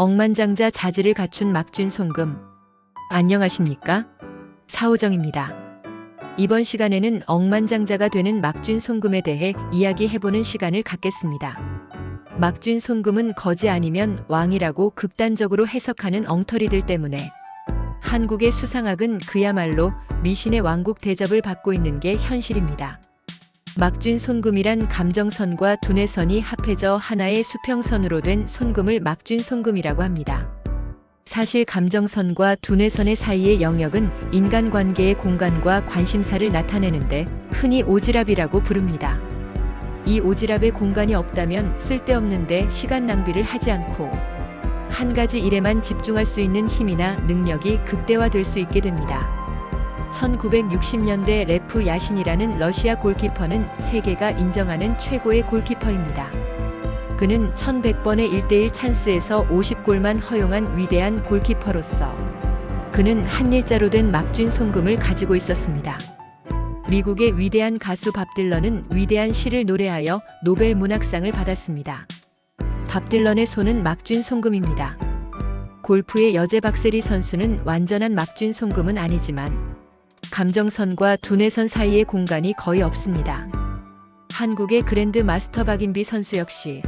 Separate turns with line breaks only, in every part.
억만장자 자질을 갖춘 막준 송금. 안녕하십니까? 사오정입니다. 이번 시간에는 억만장자가 되는 막준 송금에 대해 이야기해보는 시간을 갖겠습니다. 막준 송금은 거지 아니면 왕이라고 극단적으로 해석하는 엉터리들 때문에 한국의 수상학은 그야말로 미신의 왕국 대접을 받고 있는 게 현실입니다. 막준 손금이란 감정선과 두뇌선이 합해져 하나의 수평선으로 된 손금을 막준 손금이라고 합니다. 사실 감정선과 두뇌선의 사이의 영역은 인간관계의 공간과 관심사를 나타내는데 흔히 오지랖이라고 부릅니다. 이 오지랖의 공간이 없다면 쓸데없는데 시간 낭비를 하지 않고 한 가지 일에만 집중할 수 있는 힘이나 능력이 극대화될 수 있게 됩니다. 1960년대 레프 야신이라는 러시아 골키퍼는 세계가 인정하는 최고의 골키퍼입니다. 그는 1100번의 1대1 찬스에서 50골만 허용한 위대한 골키퍼로서 그는 한 일자로 된 막준 송금을 가지고 있었습니다. 미국의 위대한 가수 밥 딜런은 위대한 시를 노래하여 노벨 문학상을 받았습니다. 밥 딜런의 손은 막준 송금입니다. 골프의 여제 박세리 선수는 완전한 막준 송금은 아니지만 감정선과 두뇌선 사이의 공간이 거의 없습니다. 한국의 그랜드 마스터 박인비 선수 역시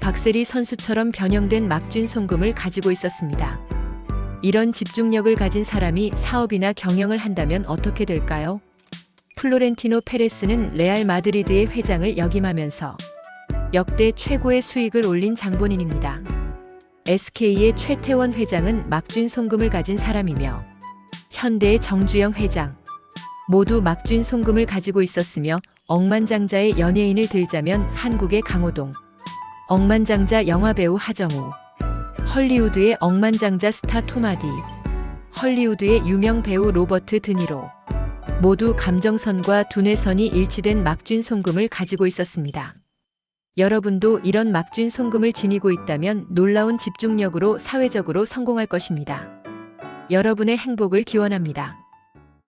박세리 선수처럼 변형된 막준 송금을 가지고 있었습니다. 이런 집중력을 가진 사람이 사업이나 경영을 한다면 어떻게 될까요? 플로렌티노 페레스는 레알 마드리드의 회장을 역임하면서 역대 최고의 수익을 올린 장본인입니다. SK의 최태원 회장은 막준 송금을 가진 사람이며 현대의 정주영 회장. 모두 막준 송금을 가지고 있었으며 억만장자의 연예인을 들자면 한국의 강호동, 억만장자 영화배우 하정우, 헐리우드의 억만장자 스타 토마디, 헐리우드의 유명 배우 로버트 드니로. 모두 감정선과 두뇌선이 일치된 막준 송금을 가지고 있었습니다. 여러분도 이런 막준 송금을 지니고 있다면 놀라운 집중력으로 사회적으로 성공할 것입니다. 여러분의 행복을 기원합니다.